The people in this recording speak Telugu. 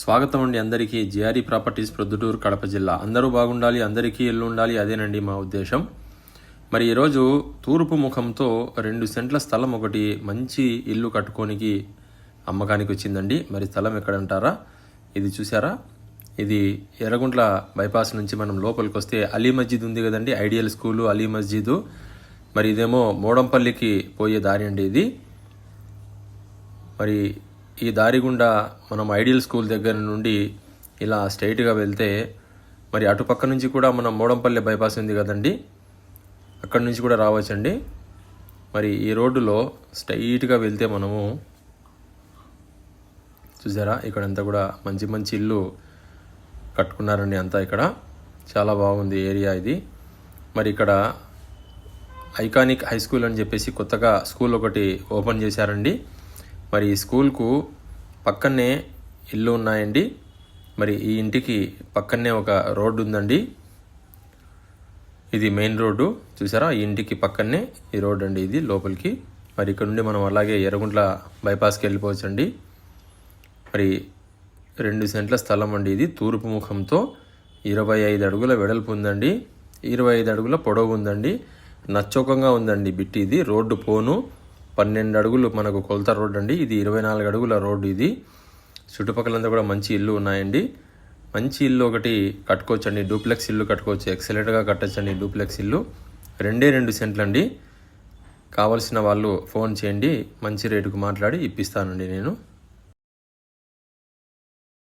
స్వాగతం అండి అందరికీ. జిఆర్ఈ ప్రాపర్టీస్ ప్రొద్దుటూరు కడప జిల్లా. అందరూ బాగుండాలి అందరికీ ఇల్లు ఉండాలి అదేనండి మా ఉద్దేశం. మరి ఈరోజు తూర్పు ముఖంతో రెండు సెంట్ల స్థలం ఒకటి మంచి ఇల్లు కట్టుకోనికి అమ్మకానికి వచ్చిందండి. మరి స్థలం ఎక్కడంటారా? ఇది చూసారా ఇది ఎర్రగుంట్ల బైపాస్ నుంచి మనం లోపలికి వస్తే అలీ మస్జిద్ ఉంది కదండి ఐడియల్ స్కూలు అలీ మస్జిద్. మరి ఇదేమో మోడంపల్లికి పోయే దారి అండి ఇది. మరి ఈ దారి గుండా మనం ఐడియల్ స్కూల్ దగ్గర నుండి ఇలా స్ట్రైట్గా వెళ్తే మరి అటుపక్క నుంచి కూడా మనం మూడంపల్లి బైపాస్ ఉంది కదండి? అక్కడి నుంచి కూడా రావచ్చండి. మరి ఈ రోడ్డులో స్ట్రైట్గా వెళ్తే మనము చూసారా? ఇక్కడ అంతా కూడా మంచి మంచి ఇల్లు కట్టుకున్నారండి అంతా ఇక్కడ. చాలా బాగుంది ఏరియా ఇది. మరి ఇక్కడ ఐకానిక్ హై స్కూల్ అని చెప్పేసి కొత్తగా స్కూల్ ఒకటి ఓపెన్ చేశారండి. మరి ఈ స్కూల్కు పక్కనే ఇల్లు ఉన్నాయండి. మరి ఈ ఇంటికి పక్కనే ఒక రోడ్డు ఉందండి. ఇది మెయిన్ రోడ్డు. చూసారా? ఈ ఇంటికి పక్కనే ఈ రోడ్ అండి ఇది లోపలికి. మరి ఇక్కడ నుండి మనం అలాగే ఎర్రగుంట్ల బైపాస్కి వెళ్ళిపోవచ్చండి. మరి రెండు సెంట్ల స్థలం అండి ఇది. తూర్పు ముఖంతో ఇరవై ఐదు అడుగుల వెడల్పు ఉందండి. ఇరవై ఐదు అడుగుల పొడవు ఉందండి. నచ్చోకంగా ఉందండి బిట్టి ఇది. రోడ్డు పోను. పన్నెండు అడుగులు మనకు కొలత రోడ్ అండి. ఇది ఇరవై నాలుగు అడుగుల రోడ్డు ఇది. చుట్టుపక్కలంతా కూడా మంచి ఇల్లు ఉన్నాయండి. మంచి ఇల్లు ఒకటి కట్టుకోవచ్చండి. డూప్లెక్స్ ఇల్లు కట్టుకోవచ్చు. ఎక్సలెంట్గా కట్టచ్చండి డూప్లెక్స్ ఇల్లు. రెండే రెండు సెంట్లు అండి కావలసిన వాళ్ళు ఫోన్ చేయండి. మంచి రేటుకు మాట్లాడి ఇప్పిస్తానండి నేను.